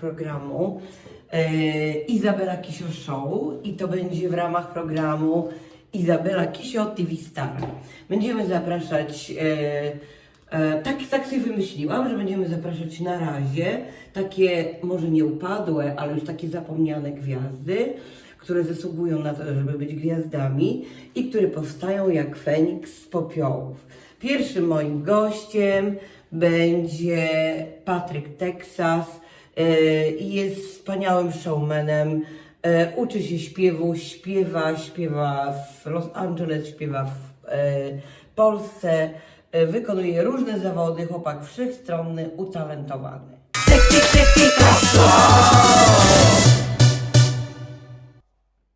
programu e, Izabela Kisio Show i to będzie w ramach programu Izabela Kisio TV Star. Będziemy zapraszać, e, e, tak, tak sobie wymyśliłam, że będziemy zapraszać na razie takie może nie upadłe, ale już takie zapomniane gwiazdy, które zasługują na to, żeby być gwiazdami i które powstają jak Feniks z popiołów. Pierwszym moim gościem będzie Patryk Texas e, i jest wspaniałym showmanem. E, Uczy się śpiewu, śpiewa, śpiewa w Los Angeles, śpiewa w e, Polsce, e, wykonuje różne zawody, chłopak wszechstronny, utalentowany.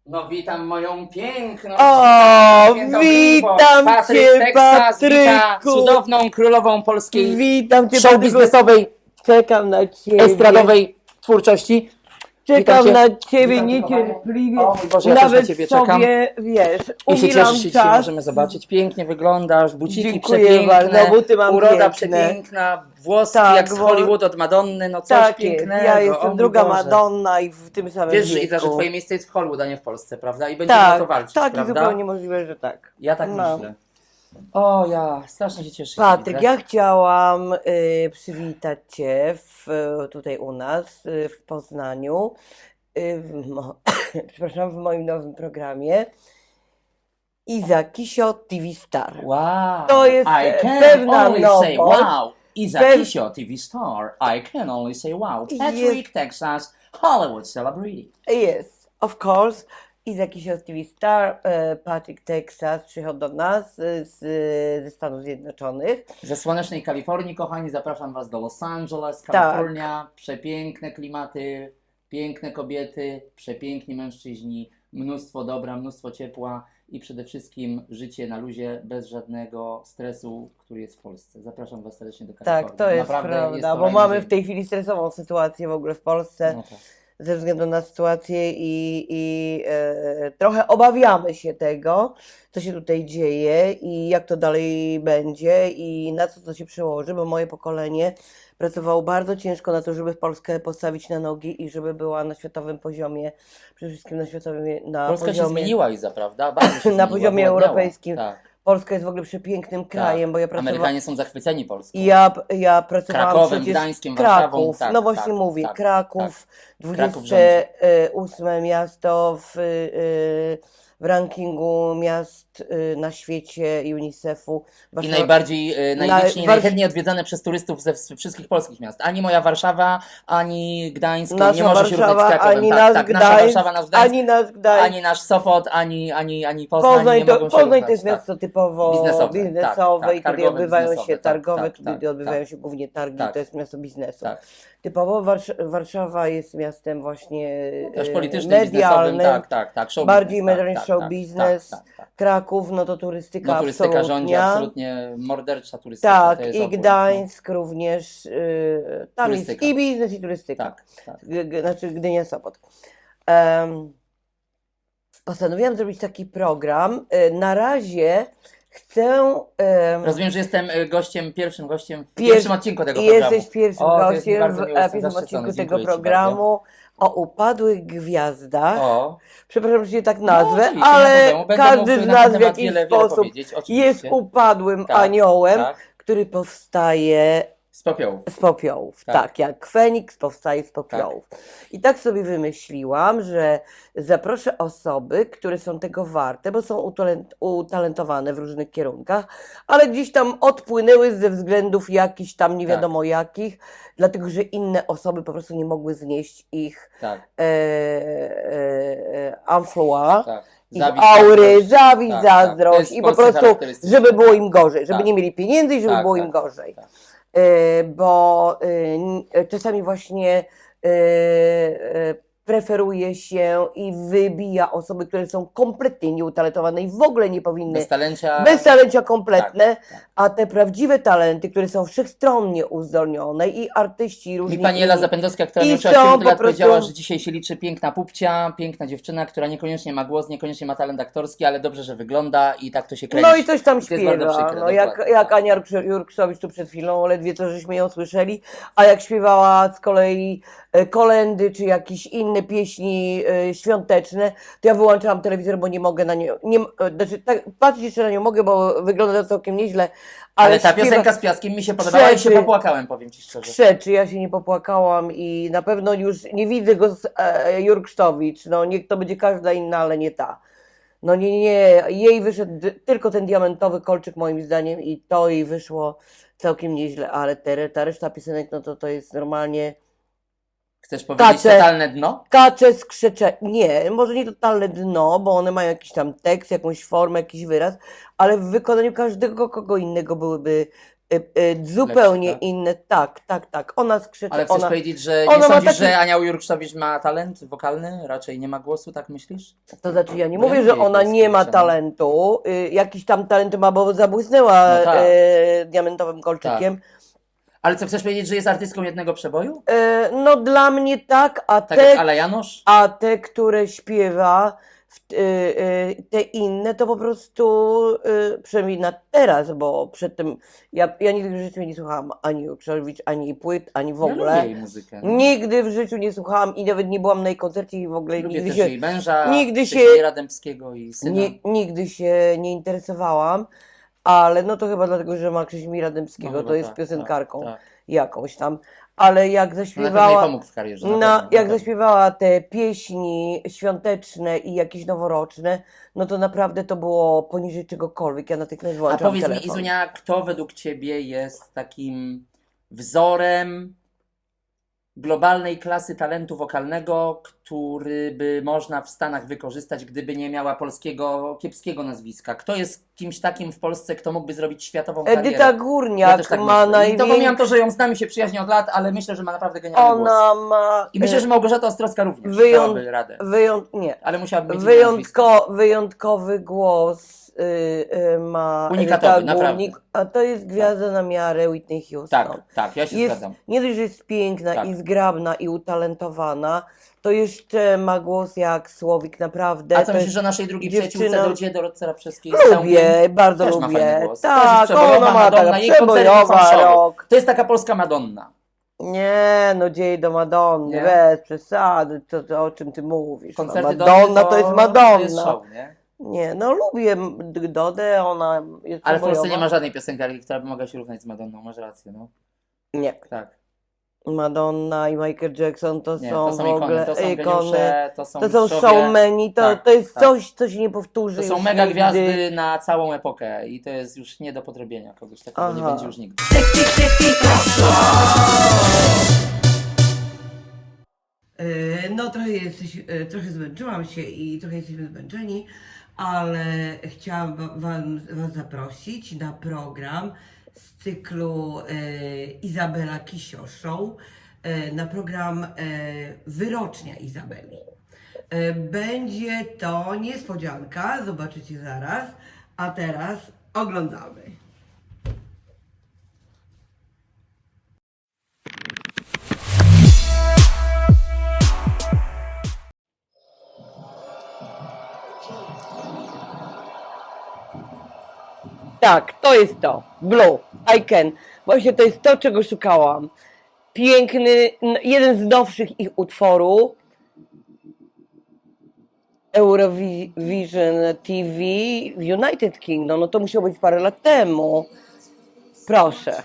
No witam moją piękną. O, piękną witam. Patryk cię, wita Patryku. cudowną królową polskiej Witam cię, show Patryku. biznesowej, Czekam na ciebie. estradowej twórczości. Czekam Witam cię. na ciebie niecierpliwie. O mój Boże, ja też na Nawet ciebie sobie, czekam. wiesz, I się umilam cieszysz, się dzisiaj czas. możemy zobaczyć. Pięknie wyglądasz, buciki Dziękuję przepiękne, bardzo, buty mam uroda piękne. przepiękna, włoski Tak, jak z bo- Hollywood od Madonny, no coś Tak jest, pięknego. ja o jestem mój druga Boże. Madonna i w tym samym Wiesz, że wieku. Iza, że twoje miejsce jest w Hollywood, a nie w Polsce, prawda? I będziemy o Tak, to walczyć, tak, i prawda? zupełnie możliwe, że tak. Ja tak No. myślę. O ja, strasznie się cieszę. Patryk, ja chciałam y, przywitać Cię w, tutaj u nas y, w Poznaniu, y, w mo, przepraszam, w moim nowym programie Iza Kisio TV Star. Wow. To jest I can pewna only say nowość. wow. Iza Pew- Kisio TV star. I can only say wow. Jest- Patrick, Texas, Hollywood celebrity. Yes, of course. Iza Kisio TV Star, e, Patrick Texas przyjechał do nas y, z, ze Stanów Zjednoczonych. Ze słonecznej Kalifornii, kochani, zapraszam Was do Los Angeles, Tak. Kalifornia. Przepiękne klimaty, piękne kobiety, przepiękni mężczyźni, mnóstwo dobra, mnóstwo ciepła i przede wszystkim życie na luzie, bez żadnego stresu, który jest w Polsce. Zapraszam Was serdecznie do Kalifornii. Tak, to jest Naprawdę prawda, to bo mamy najbliżej. w tej chwili stresową sytuację w ogóle w Polsce. No tak. Ze względu na sytuację i, i e, trochę obawiamy się tego, co się tutaj dzieje i jak to dalej będzie i na co to się przełoży, bo moje pokolenie pracowało bardzo ciężko na to, żeby Polskę postawić na nogi i żeby była na światowym poziomie, przede wszystkim na światowym, na Polska się poziomie, zmieniła Iza, prawda? Bardzo się Na zmieniła, poziomie europejskim. Tak, Polska jest w ogóle przepięknym krajem, bo ja pracowałam, Amerykanie są zachwyceni Polską. i ja, ja pracowałam Krakowem, przecież Gdańskiem, Warszawą. Kraków, Tak, no właśnie tak, mówię, tak, Kraków, Kraków rządzi. 28 miasto w, y, w rankingu miast y, na świecie UNICEF-u. I Warszawa- najbardziej, najliczniej, Warsz- najchętniej odwiedzane przez turystów ze ws- wszystkich polskich miast. Ani moja Warszawa, ani Gdańsk Nasza nie może się równać z Warszawa, Krakowem. ani tak, nasz tak, nasza Gdańsk, Warszawa, nasz Gdańsk, ani, ani nasz Gdańsk. nasz Sopot, ani, ani, ani Poznań, Poznań nie to, mogą się Poznań równać. to jest tak. miasto typowo Biznesowe, biznesowe, tak, i tak, kiedy targowe, odbywają się tak, targowe, tak, kiedy tak, odbywają tak. się głównie targi, Tak. to jest miasto biznesu. Tak. Typowo Warsz- Warszawa jest miastem właśnie Też y, politycznym, biznesowym, medialnym, tak, tak, tak. Bardziej tak, tak, business. Tak, tak, tak. Kraków, no to turystyka No turystyka rządzi absolutnie. absolutnie mordercza turystyka. Tak, jest i Gdańsk również. Yy, tam Turystyka. jest i biznes, i turystyka. Tak, tak. G- znaczy Gdynia Sopot. Em, postanowiłam zrobić taki program. Y, na razie chcę. em, Rozumiem, że jestem e, gościem, pierwszym gościem w Pier- pierwszym odcinku tego programu. Jesteś pierwszym O, jest gościem bardzo w e, pierwszym odcinku tego programu o upadłych gwiazdach. O, Przepraszam, że się tak nazwę, oczywiście, nie ma ale problemu. Będę każdy mógł z na nas w temat jakiś wiele, wiele sposób powiedzieć, jest upadłym Tak, aniołem, Tak, który powstaje z popiołów. z popiołów. Tak, Tak. jak Feniks powstaje z popiołów. I tak sobie wymyśliłam, że zaproszę osoby, które są tego warte, bo są utalent- utalentowane w różnych kierunkach, ale gdzieś tam odpłynęły ze względów jakichś tam nie Tak. wiadomo jakich, dlatego że inne osoby po prostu nie mogły znieść ich Tak, e, e, e, tak. Zawiść, aury, zawiść, Tak, tak. Zazdrość jest i po prostu, żeby było im gorzej, żeby Tak. nie mieli pieniędzy i żeby Tak, było tak, im gorzej. tak. E, bo n- e, czasami właśnie preferuje się i wybija osoby, które są kompletnie nieutalentowane i w ogóle nie powinny Bez talencia. bez talencia kompletne, Tak, tak. a te prawdziwe talenty, które są wszechstronnie uzdolnione i artyści różni. Mi pani Ela. Zapędowska, która I 7 po lat, prostu- powiedziała, że dzisiaj się liczy piękna pupcia, piękna dziewczyna, która niekoniecznie ma głos, niekoniecznie ma talent aktorski, ale dobrze, że wygląda i tak to się kręci. No i coś tam śpiewa. przykre, no jak, jak Ania Jurk- Jurkszowicz tu przed chwilą, ledwie co żeśmy ją słyszeli, a jak śpiewała z kolei kolendy czy jakieś inne pieśni e, świąteczne, to ja wyłączałam telewizor, bo nie mogę na nią, nie, e, znaczy, tak, patrzeć jeszcze na nią mogę, bo wygląda to całkiem nieźle, ale, Ale ta piosenka z piaskiem mi się podobała i się Krzeczy. popłakałem, powiem ci szczerze. krzeczy, ja się nie popłakałam i na pewno już nie widzę go z e, Jurksztowicz, no niech to będzie każda inna, ale nie ta. No nie, nie, jej wyszedł tylko ten diamentowy kolczyk moim zdaniem i to jej wyszło całkiem nieźle, ale te, ta reszta piosenek, no to to jest normalnie Chcesz powiedzieć Kacze. totalne dno? kacze, skrzecze, nie, może nie totalne dno, bo one mają jakiś tam tekst, jakąś formę, jakiś wyraz, ale w wykonaniu każdego kogo innego byłyby e, e, zupełnie tak? inne, tak, tak, tak, ona skrzecze, Ale chcesz ona... powiedzieć, że ona nie ma sądzisz, taki- że Ania Jurkszowicz ma talent wokalny? Raczej nie ma głosu, tak myślisz? To znaczy, ja nie Bo ja mówię, że ona nie ma no. talentu. Y, jakiś tam talent ma, bo zabłysnęła No tak. e, diamentowym kolczykiem. Ale co, chcesz powiedzieć, że jest artystką jednego przeboju? E, no dla mnie tak, a Tak te, Ala Janusz? a te, które śpiewa, w, y, y, te inne, to po prostu, y, przynajmniej na teraz, bo przedtem, ja, ja nigdy w życiu nie słuchałam ani Jurkszowicz, ani jej płyt, ani w Ja ogóle. lubię jej muzykę. no. Nigdy w życiu nie słuchałam i nawet nie byłam na jej koncercie i w ogóle Lubię nigdy też się jej męża, nigdy się- Rademskiego i syna. Nie, nigdy się nie interesowałam, ale no to chyba dlatego, że ma Krzyśmira Dębskiego, No to jest tak, piosenkarką Tak, tak. jakąś tam, ale jak No, zaśpiewała, pomógł w karierze. na na, pewno, jak zaśpiewała te pieśni świąteczne i jakieś noworoczne, no to naprawdę to było poniżej czegokolwiek, ja natychmiast A wyłączałam powiedz mi, telefon. Izunia, kto według Ciebie jest takim wzorem globalnej klasy talentu wokalnego, który by można w Stanach wykorzystać, gdyby nie miała polskiego, kiepskiego nazwiska? Kto jest kimś takim w Polsce, kto mógłby zrobić światową karierę? Edyta Górniak Ja tak ma to pomijam to, że ją znamy się przyjaźni od lat, ale myślę, że ma naprawdę genialny głos. Ona ma I myślę, że Małgorzata Ostrowska również Wyją- dałaby radę. wyjąt... nie, Ale musiałaby mieć. Wyjątko, wyjątkowy głos y, y, ma Unikatowy, naprawdę. Górnik, a to jest gwiazda na miarę Whitney Houston. Tak, tak, ja się Jest, zgadzam. nie dość, że jest piękna Tak. i zgrabna i utalentowana, to jeszcze ma głos jak słowik, naprawdę. A co to myślisz jest, o naszej drugiej dziewczyna- przyjaciółce Dorocie Dorotce Rapszewskiej? Lubię, bardzo Też ma lubię. fajny głos. Też Tak, jest przebojowa ona ma Madonna, taka jej koncerty są przebojowa show. rok. To jest taka polska Madonna. Nie, no dziej do Madonny, Nie? bez przesady, to, to o czym ty mówisz. No, Koncerty Madonna to jest To Madonna. jest show, nie? Nie, no lubię Dodę, ona jest Ale w Polsce nie ma żadnej piosenkarki, która by mogła się równać z Madonną, masz rację, no. Nie. Tak. Madonna i Michael Jackson to Nie, są, to są w ogóle ikony, to są ikony. geniusze, to są To są mistrzowie, showmeni, to, Tak, to jest tak. coś, co się nie powtórzy. To są już mega nigdy. gwiazdy na całą epokę i to jest już nie do podrobienia kogoś takiego, nie Aha. będzie już nigdy. E, No trochę, jesteś, e, trochę zmęczyłam się i trochę jesteśmy zmęczeni, ale chciałam wa- wam, Was zaprosić na program z cyklu e, Izabela Kisio Show, e, na program e, Wyrocznia Izabeli. E, będzie to niespodzianka, zobaczycie zaraz, a teraz oglądamy. Tak, to jest to. Blue, I can. Właśnie to jest to, czego szukałam. Piękny, jeden z nowszych ich utworów. Eurovision TV w United Kingdom, no to musiało być parę lat temu. Proszę.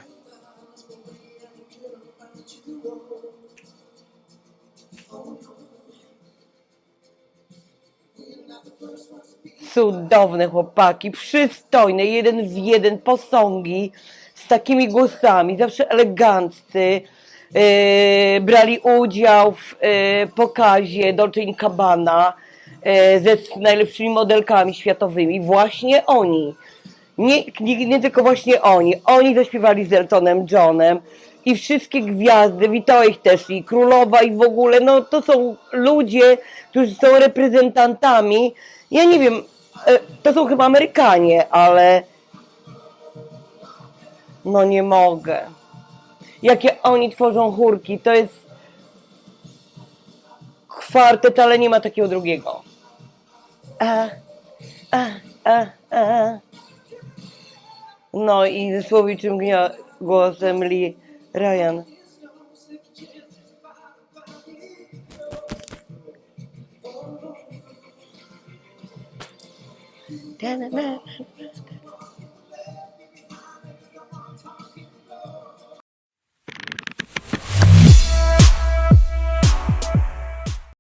Cudowne chłopaki, przystojne, jeden w jeden, posągi, z takimi głosami, zawsze eleganccy. E, brali udział w e, pokazie Dolce Gabbana e, ze najlepszymi modelkami światowymi. Właśnie oni. Nie, nie, nie tylko właśnie oni. Oni zaśpiewali z Eltonem Johnem. i wszystkie gwiazdy, witała ich też i królowa i w ogóle, no to są ludzie, którzy są reprezentantami, ja nie wiem, to są chyba Amerykanie, ale no nie mogę. Jakie oni tworzą chórki, to jest kwartet, ale nie ma takiego drugiego. A, a, a, a. No i ze słowiczym głosem Lee Ryan.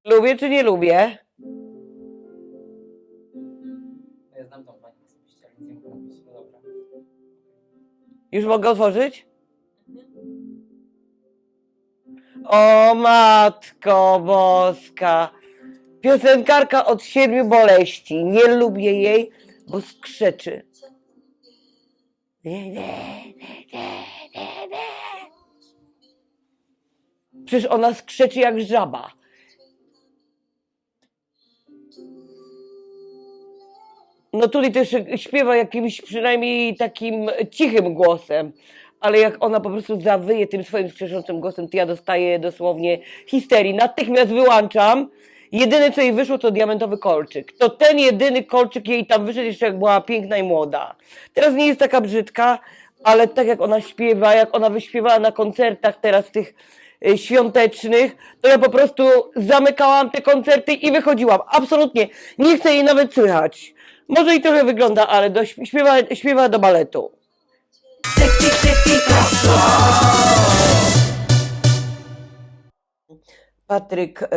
Lubię czy nie lubię? Ja znam tą panią osobiście, ale nic nie mogę mówić. No dobra. Już mogę otworzyć? O matko boska. Piosenkarka od siedmiu boleści. Nie lubię jej, bo skrzeczy. Przecież ona skrzeczy jak żaba. No tutaj też śpiewa jakimś przynajmniej takim cichym głosem, ale jak ona po prostu zawyje tym swoim skrzeczącym głosem, to ja dostaję dosłownie histerii. Natychmiast wyłączam. Jedyne co jej wyszło to diamentowy kolczyk. To ten jedyny kolczyk jej tam wyszedł jeszcze jak była piękna i młoda. Teraz nie jest taka brzydka, ale tak jak ona śpiewa, jak ona wyśpiewała na koncertach teraz tych y, świątecznych, to ja po prostu zamykałam te koncerty i wychodziłam. Absolutnie. Nie chcę jej nawet słychać. Może i trochę wygląda, ale do, śpiewa, śpiewa do baletu. Patryk, e,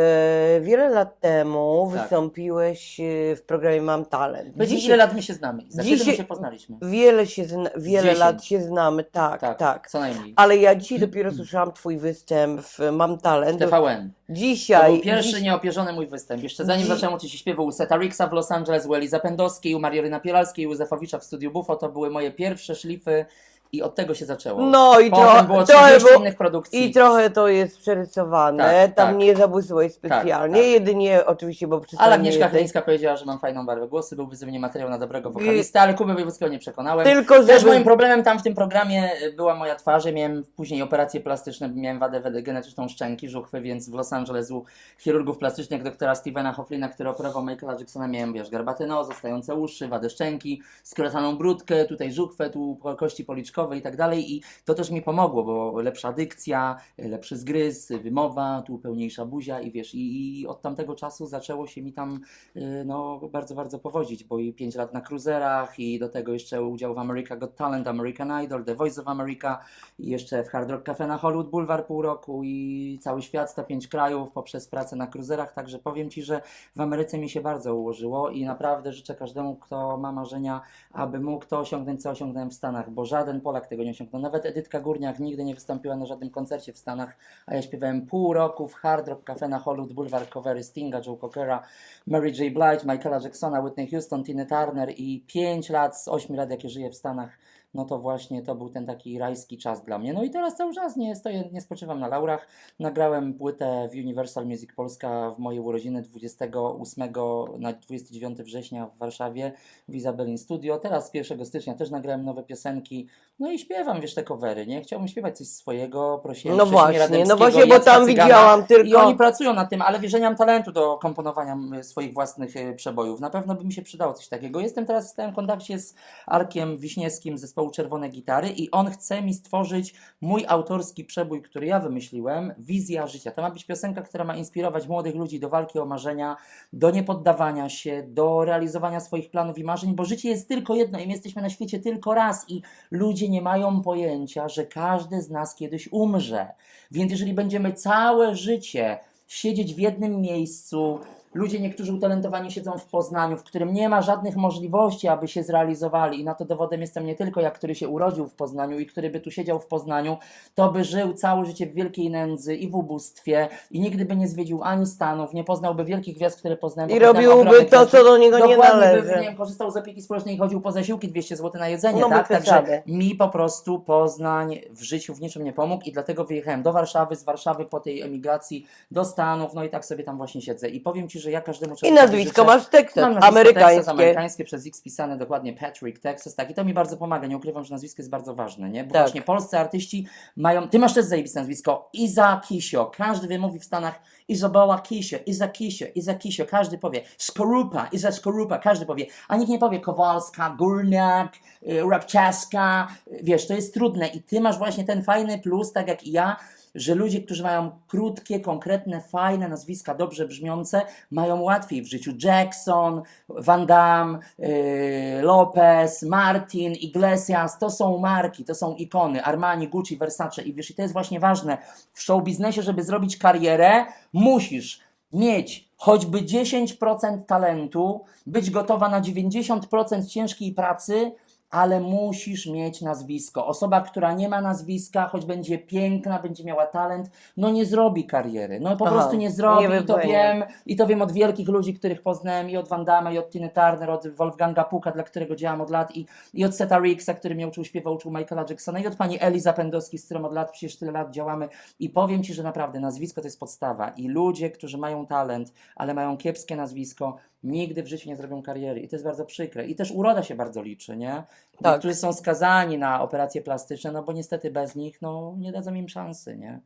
wiele lat temu Tak. wystąpiłeś e, w programie Mam Talent. Powiedz, ile lat my się znamy? Za Dzisiaj- się poznaliśmy? Wiele, się zna, wiele Dziesięć. lat się znamy, tak, tak. Tak, co najmniej. Ale ja dzisiaj dopiero słyszałam twój występ w Mam Talent. TVN. To Dzisiaj. był pierwszy dziś- nieopierzony mój występ. Jeszcze zanim Dzi- zacząłem uczyć się śpiewu u Seta Ricksa w Los Angeles, u Eliza Pendowskiej, u Marioryna Pielalskiej, u Józefowicza w Studiu Bufo, to były moje pierwsze szlify i od tego się zaczęło. No i Potem trochę, było trochę 30 było, innych produkcji. i trochę to jest przerysowane. Tak, Tam tak. nie zabłysłeś specjalnie. tak. Jedynie oczywiście, bo Ale przystojny Agnieszka jesteś. Chylińska powiedziała, że mam fajną barwę głosu, byłby ze mnie materiał na dobrego wokalistę, ale Kubę Wojewódzkiego nie przekonałem. Tylko Też żeby... moim problemem tam w tym programie była moja twarz. Ja miałem później operacje plastyczne, miałem wadę genetyczną szczęki, żuchwy, więc w Los Angeles u chirurgów plastycznych doktora Stevena Hofflina, który operował Michaela Jacksona, miałem, wiesz, garbaty nos, zostające uszy, wadę szczęki, skrataną brudkę, tutaj żuchwę, tu kości policzkowe i tak dalej. I to też mi pomogło, bo lepsza dykcja, lepszy zgryz, wymowa, tu pełniejsza buzia i wiesz, i, i od tamtego czasu zaczęło się mi tam y, no, bardzo, bardzo powodzić, bo i 5 lat na cruiserach i do tego jeszcze udział w America Got Talent, American Idol, The Voice of America i jeszcze w Hard Rock Cafe na Hollywood Boulevard pół roku i cały świat, 105 krajów poprzez pracę na cruiserach, także powiem Ci, że w Ameryce mi się bardzo ułożyło i naprawdę życzę każdemu, kto ma marzenia, aby mógł to osiągnąć, co osiągnąłem w Stanach, bo żaden Polak tego nie osiągnął. Nawet Edytka Górniak nigdy nie wystąpiła na żadnym koncercie w Stanach, a ja śpiewałem pół roku w Hard Rock Cafe na Hollywood Boulevard, covery Stinga, Joe Cockera, Mary J. Blige, Michaela Jacksona, Whitney Houston, Tina Turner i 5 lat z 8 lat, jakie żyję w Stanach, no to właśnie to był ten taki rajski czas dla mnie. No i teraz cały czas nie stoję, nie spoczywam na laurach. Nagrałem płytę w Universal Music Polska w moje urodziny 28 na 29 września w Warszawie w Izabelin Studio. Teraz 1 stycznia też nagrałem nowe piosenki. No i śpiewam, wiesz, te covery, nie? Chciałbym śpiewać coś swojego, prosiłem No właśnie, no właśnie, bo tam Cygana. widziałam I tylko... oni pracują nad tym, ale wiesz, że nie mam talentu do komponowania swoich własnych e, przebojów. Na pewno by mi się przydało coś takiego. Jestem teraz w stałym kontakcie z Arkiem Wiśniewskim z zespołu Czerwone Gitary i on chce mi stworzyć mój autorski przebój, który ja wymyśliłem, Wizja Życia. To ma być piosenka, która ma inspirować młodych ludzi do walki o marzenia, do niepoddawania się, do realizowania swoich planów i marzeń, bo życie jest tylko jedno i my jesteśmy na świecie tylko raz i ludzie nie mają pojęcia, że każdy z nas kiedyś umrze. Więc jeżeli będziemy całe życie siedzieć w jednym miejscu, Ludzie, niektórzy utalentowani siedzą w Poznaniu, w którym nie ma żadnych możliwości, aby się zrealizowali. I na to dowodem jestem nie tylko ja, który się urodził w Poznaniu i który by tu siedział w Poznaniu, to by żył całe życie w wielkiej nędzy i w ubóstwie i nigdy by nie zwiedził ani Stanów, nie poznałby wielkich gwiazd, które poznałem. I robiłby to, co do niego nie należy. By, nie wiem, korzystał z opieki społecznej i chodził po zasiłki 200 zł na jedzenie, No, tak? Także mi po prostu Poznań w życiu w niczym nie pomógł i dlatego wyjechałem do Warszawy, z Warszawy po tej emigracji do Stanów, no i tak sobie tam właśnie siedzę. I powiem Ci, że ja każdemu I człowiekowi nazwisko życzę- masz Texas, Mam nazwisko amerykańskie. Texas, amerykańskie przez X pisane dokładnie Patrick Texas, tak. I to mi bardzo pomaga. Nie ukrywam, że nazwisko jest bardzo ważne, nie? Bo Tak. właśnie polscy artyści mają. Ty masz też zajebiste nazwisko. Iza Kisio. Każdy wymówi w Stanach Izabela Kisio, Iza Kisio, Iza Kisio. Każdy powie Skorupa, Iza Skorupa. Każdy powie. A nikt nie powie Kowalska, Górniak, y, Rabczaska. Y, Wiesz, to jest trudne. I ty masz właśnie ten fajny plus, tak jak i ja. Że ludzie, którzy mają krótkie, konkretne, fajne nazwiska, dobrze brzmiące, mają łatwiej w życiu. Jackson, Van Damme, yy, Lopez, Martin, Iglesias, to są marki, to są ikony, Armani, Gucci, Versace i wiesz, i to jest właśnie ważne. W show biznesie, żeby zrobić karierę, musisz mieć choćby 10% talentu, być gotowa na 90% ciężkiej pracy, ale musisz mieć nazwisko. Osoba, która nie ma nazwiska, choć będzie piękna, będzie miała talent, no nie zrobi kariery. No po Aha, prostu nie zrobi, nie i to wypłynie. wiem. I to wiem od wielkich ludzi, których poznałem i od Van Damme, i od Tiny Turner, od Wolfganga Puka, dla którego działam od lat i, i od Seta Ricksa, który mnie uczył śpiewa, uczył Michaela Jacksona i od pani Eli Zapędowskiej, z którą od lat, przecież tyle lat działamy i powiem Ci, że naprawdę nazwisko to jest podstawa i ludzie, którzy mają talent, ale mają kiepskie nazwisko, nigdy w życiu nie zrobią kariery i to jest bardzo przykre i też uroda się bardzo liczy, nie? Tak. Niektórzy są skazani na operacje plastyczne, no bo niestety bez nich, no nie dadzą im szansy, nie?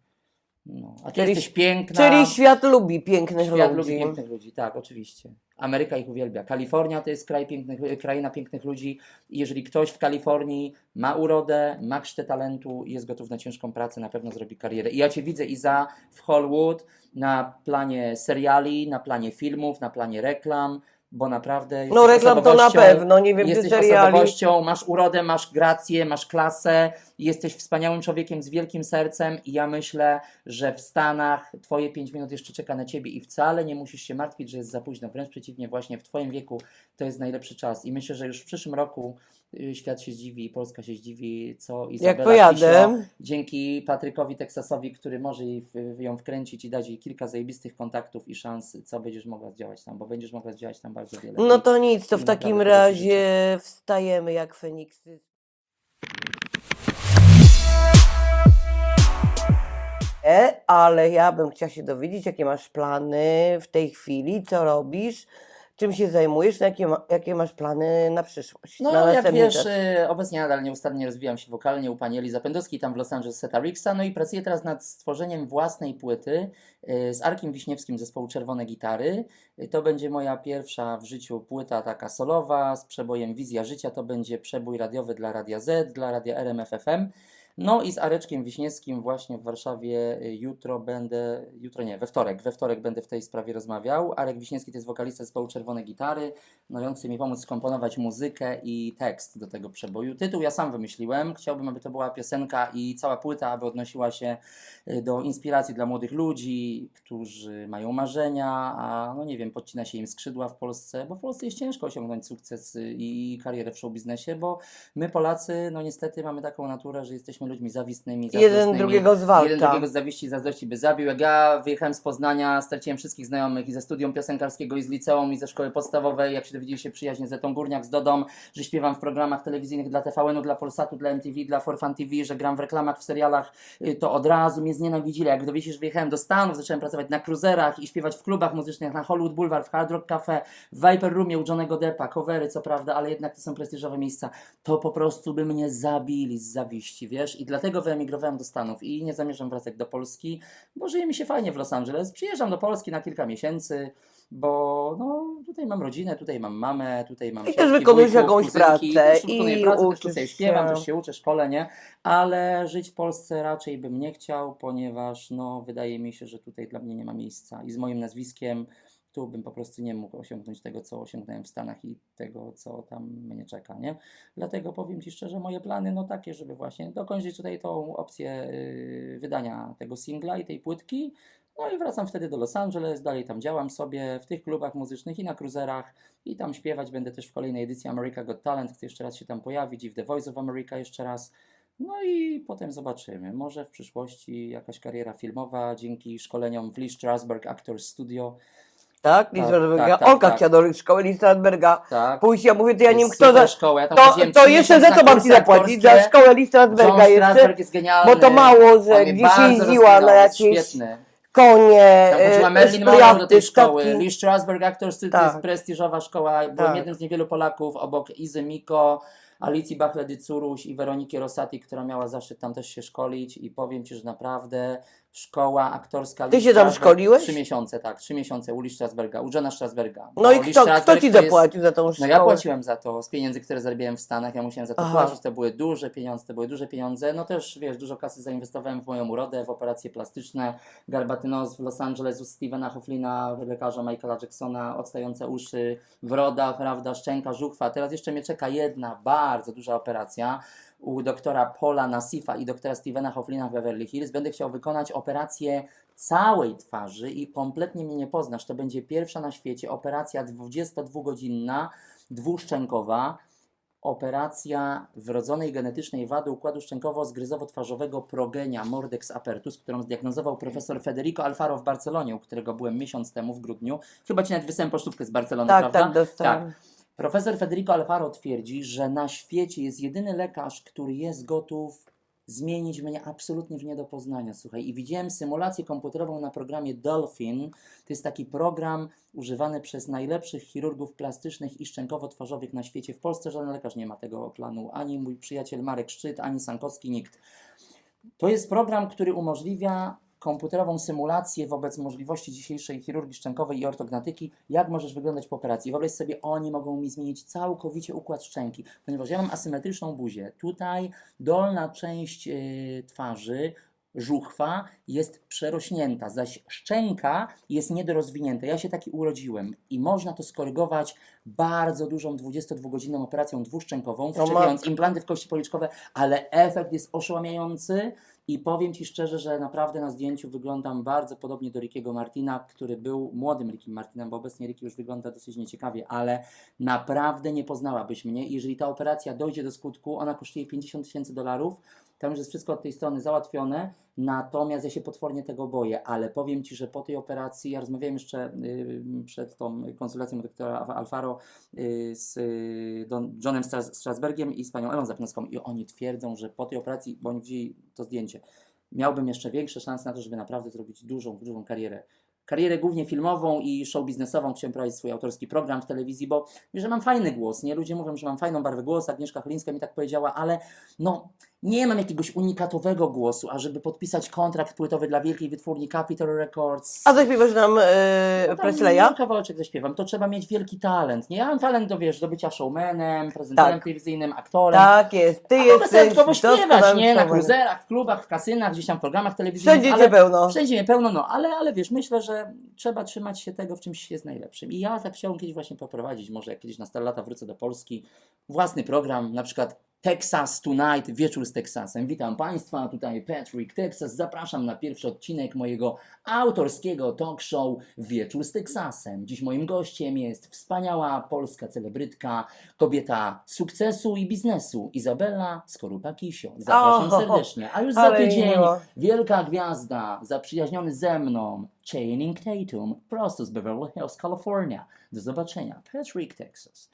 No. A ty Czyli- jesteś piękna. Czyli świat lubi pięknych Świat ludzi. lubi pięknych ludzi, tak, oczywiście. Ameryka ich uwielbia. Kalifornia to jest kraj pięknych, kraina pięknych ludzi. I jeżeli ktoś w Kalifornii ma urodę, ma kształt talentu i jest gotów na ciężką pracę, na pewno zrobi karierę. I ja Cię widzę, Iza, w Hollywood, na planie seriali, na planie filmów, na planie reklam, bo naprawdę No reklam to na pewno, nie wiem Jesteś osobowością, masz urodę, masz grację, masz klasę, jesteś wspaniałym człowiekiem z wielkim sercem i ja myślę, że w Stanach twoje 5 minut jeszcze czeka na ciebie i wcale nie musisz się martwić, że jest za późno. Wręcz przeciwnie, właśnie w twoim wieku to jest najlepszy czas i myślę, że już w przyszłym roku świat się zdziwi, Polska się zdziwi, co Izabela Jak pojadę, Kisio, dzięki Patrykowi Teksasowi, który może jej ją wkręcić i dać jej kilka zajebistych kontaktów i szans, co będziesz mogła zdziałać tam, bo będziesz mogła zdziałać tam bardzo wiele. no to nic, to w takim razie wstajemy jak Feniksy. E, Ale ja bym chciała się dowiedzieć, jakie masz plany w tej chwili, co robisz, czym się zajmujesz, jakie, ma, jakie masz plany na przyszłość. No, na jak wiesz, czas. y, obecnie nadal nieustannie rozwijam się wokalnie u pani Eli Zapędowskiej tam w Los Angeles Seta Ricksa, no i pracuję teraz nad stworzeniem własnej płyty y, z Arkiem Wiśniewskim zespołu Czerwone Gitary. Y, To będzie moja pierwsza w życiu płyta taka solowa z przebojem Wizja Życia, to będzie przebój radiowy dla Radia Z, dla Radia RMF FM. No i z Areczkiem Wiśniewskim właśnie w Warszawie y, jutro będę, jutro nie, we wtorek, we wtorek będę w tej sprawie rozmawiał. Arek Wiśniewski to jest wokalista zespołu Czerwone Gitary, no on chce mi pomóc skomponować muzykę i tekst do tego przeboju. Tytuł ja sam wymyśliłem, chciałbym, aby to była piosenka i cała płyta, aby odnosiła się y, do inspiracji dla młodych ludzi, którzy mają marzenia, a no nie wiem, podcina się im skrzydła w Polsce, bo w Polsce jest ciężko osiągnąć sukces y, i karierę w showbiznesie, bo my Polacy, no niestety mamy taką naturę, że jesteśmy ludźmi zawistnymi, Jeden zazdrosnymi. drugiego Jeden zwalcza. drugiego z zawiści i zazdrości by zabił. Jak ja wyjechałem z Poznania, straciłem wszystkich znajomych i ze studium piosenkarskiego, i z liceum, i ze szkoły podstawowej. Jak się dowiedzieli się przyjaźnie z Etą Górniak, z Dodą, że śpiewam w programach telewizyjnych dla TVN-u, dla Polsatu, dla MTV, dla Forfan TV, że gram w reklamach, w serialach, y, to od razu mnie znienawidzili. Jak dowiedzieli się, że wyjechałem do Stanów, zacząłem pracować na kruzerach i śpiewać w klubach muzycznych na Hollywood Boulevard, w Hard Rock Cafe, w Viper Roomie u Johnnego Deppa, covery co prawda, ale jednak to są prestiżowe miejsca. To po prostu by mnie zabili z zawiści, wiesz? I dlatego wyemigrowałem do Stanów i nie zamierzam wracać do Polski, bo żyje mi się fajnie w Los Angeles. Przyjeżdżam do Polski na kilka miesięcy, bo no, tutaj mam rodzinę, tutaj mam mamę, tutaj mam I też siostry, wykonujesz wujków, jakąś kuzynki, pracę też wykonuję i pracę, też uczysz tutaj śpiewam, się. też się uczę, szkole, nie? Ale żyć w Polsce raczej bym nie chciał, ponieważ no, wydaje mi się, że tutaj dla mnie nie ma miejsca i z moim nazwiskiem tu bym po prostu nie mógł osiągnąć tego, co osiągnąłem w Stanach i tego, co tam mnie czeka, nie? Dlatego powiem Ci szczerze, moje plany no takie, żeby właśnie dokończyć tutaj tą opcję yy, wydania tego singla i tej płytki, No i wracam wtedy do Los Angeles, dalej tam działam sobie w tych klubach muzycznych i na cruzerach i tam śpiewać będę też w kolejnej edycji America Got Talent, chcę jeszcze raz się tam pojawić i w The Voice of America jeszcze raz. No i potem zobaczymy. Może w przyszłości jakaś kariera filmowa dzięki szkoleniom w Lee Strasberg Actors Studio. Tak, Lee Tak, tak, tak, Olka tak. chciała do szkoły Lee Strasberga Tak. pójść. Ja mówię, to ja nie wiem kto za... szkoła. Ja tam To, to jeszcze za co mam ci zapłacić? Za szkołę Strasberga jeszcze? Jest genialny. Bo to mało, że gdzieś jeździła na jakieś Świetny. konie, Tam e, Monroe do tej szkoły. statki. Lee Strasberg Actors Tak. jest prestiżowa szkoła. Byłem Tak. jednym z niewielu Polaków obok Izy Miko, Alicji Bachledy-Curuś i Weroniki Rosati, która miała zaszczyt tam też się szkolić i powiem Ci, że naprawdę szkoła aktorska Ty się tam szkoliłeś? Trzy miesiące, tak, trzy miesiące u Lee Strasberga, u Johna Strasberga. No i kto, kto ci to jest- zapłacił za tą no szkołę? ja płaciłem za to z pieniędzy, które zarobiłem w Stanach, ja musiałem za to Aha. płacić, to były duże pieniądze, to były duże pieniądze, no też wiesz, dużo kasy zainwestowałem w moją urodę, w operacje plastyczne, garbaty nos w Los Angeles u Stevena Hofflina, lekarza Michaela Jacksona, odstające uszy, wroda, prawda, szczęka, żuchwa, teraz jeszcze mnie czeka jedna bardzo duża operacja, u doktora Paula Nasifa i doktora Stevena Hofflina w Beverly Hills. Będę chciał wykonać operację całej twarzy i kompletnie mnie nie poznasz. To będzie pierwsza na świecie operacja 22-godzinna, dwuszczękowa. Operacja wrodzonej genetycznej wady układu szczękowo-zgryzowo-twarzowego progenia Mordex apertus, którą zdiagnozował profesor Federico Alfaro w Barcelonie, u którego byłem miesiąc temu w grudniu. Chyba ci nawet wysłałem pocztówkę z Barcelony, Tak, prawda? tak, dostałem. Profesor Federico Alfaro twierdzi, że na świecie jest jedyny lekarz, który jest gotów zmienić mnie absolutnie w nie do poznania. Słuchaj, i widziałem symulację komputerową na programie Dolphin. To jest taki program używany przez najlepszych chirurgów plastycznych i szczękowo-twarzowych na świecie. W Polsce żaden lekarz nie ma tego planu. Ani mój przyjaciel Marek Szczyt, ani Sankowski, nikt. To jest program, który umożliwia komputerową symulację wobec możliwości dzisiejszej chirurgii szczękowej i ortognatyki, jak możesz wyglądać po operacji. Wyobraź sobie, oni mogą mi zmienić całkowicie układ szczęki, ponieważ ja mam asymetryczną buzię. Tutaj dolna część yy, twarzy, żuchwa jest przerośnięta, zaś szczęka jest niedorozwinięta. Ja się taki urodziłem i można to skorygować bardzo dużą 22-godzinną operacją dwuszczękową, wszczepiając implanty w kości policzkowe, ale efekt jest oszałamiający i powiem Ci szczerze, że naprawdę na zdjęciu wyglądam bardzo podobnie do Rickiego Martina, który był młodym Rickiem Martinem, bo obecnie Ricky już wygląda dosyć nieciekawie, ale naprawdę nie poznałabyś mnie. Jeżeli ta operacja dojdzie do skutku, ona kosztuje 50 tysięcy dolarów, tam już jest wszystko od tej strony załatwione, natomiast ja się potwornie tego boję, ale powiem Ci, że po tej operacji, ja rozmawiałem jeszcze y, przed tą konsultacją doktora Alfaro y, z y, Don, Johnem Stras- Strasbergiem i z panią Ewą Zapnoską i oni twierdzą, że po tej operacji, bo oni widzieli to zdjęcie, miałbym jeszcze większe szanse na to, żeby naprawdę zrobić dużą, dużą karierę. Karierę głównie filmową i show biznesową. Chciałem prowadzić swój autorski program w telewizji, bo że mam fajny głos. Nie ludzie mówią, że mam fajną barwę głosu. Agnieszka Chylińska mi tak powiedziała, ale no nie mam jakiegoś unikatowego głosu, a żeby podpisać kontrakt płytowy dla wielkiej wytwórni Capitol Records. A zaśpiewasz nam e, No Presleya? Kawałeczek zaśpiewam. To trzeba mieć wielki talent. Nie, ja mam talent do, wiesz, do bycia showmanem, prezenterem Tak. telewizyjnym, aktorem. Tak jest, ty A jesteś selektowo śpiewać, nie? Na cruzerach, w klubach, w kasynach, gdzieś tam w programach telewizyjnych. Wszędzie ale cię pełno. Wszędzie mnie pełno, no, ale, ale wiesz, myślę, że trzeba trzymać się tego, w czymś jest najlepszym. I ja tak chciałbym kiedyś właśnie poprowadzić, może jak kiedyś na 4 lata wrócę do Polski, własny program, na przykład Texas Tonight, wieczór z Teksasem. Witam Państwa, tutaj Patrick Texas. Zapraszam na pierwszy odcinek mojego autorskiego talk show Wieczór z Teksasem. Dziś moim gościem jest wspaniała polska celebrytka, kobieta sukcesu i biznesu, Izabela Skorupa-Kisio. Zapraszam O, serdecznie. A już za tydzień wielka gwiazda, zaprzyjaźniony ze mną, Channing Tatum, prosto z Beverly Hills, Kalifornia. Do zobaczenia. Patrick, Texas.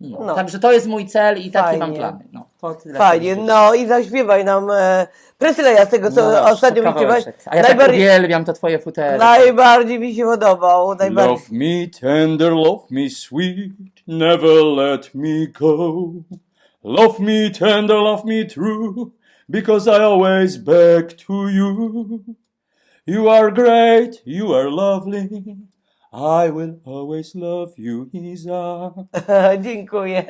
No, No. Także to jest mój cel i takie Fajnie. mam plany. No, to tyle Fajnie, no i zaśpiewaj nam e, Presleya z tego, co No ostatnio to mi śpiewałeś. kawałeczek. A ja tak Najbardziej- uwielbiam to twoje futery. Najbardziej mi się podobał. Najbardziej. Love me tender, love me sweet, never let me go. Love me tender, love me true, because I always beg to you. You are great, you are lovely, I will always love you, Isa. Dziękuję.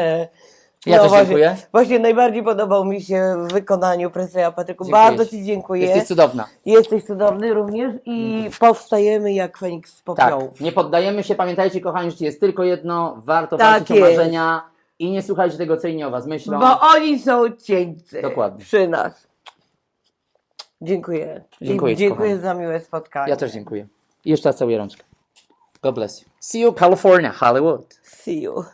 Ja No też właśnie, dziękuję. Właśnie najbardziej podobał mi się w wykonaniu Presleya Patryku. Dziękuję Bardzo ci. Dziękuję. Jesteś cudowna. Jesteś cudowny również i powstajemy jak Feniks z popiołów. Tak, nie poddajemy się. Pamiętajcie, kochani, że jest tylko jedno. Warto Tak walczyć o jest. marzenia i nie słuchajcie tego, co inni o was myślą. Bo oni są cieńcy Dokładnie. przy nas. Dziękuję. Dziękuję I ci, dziękuję za miłe spotkanie. Ja też dziękuję. I jeszcze raz całuję rączkę. God bless you. See you, California, Hollywood. See you.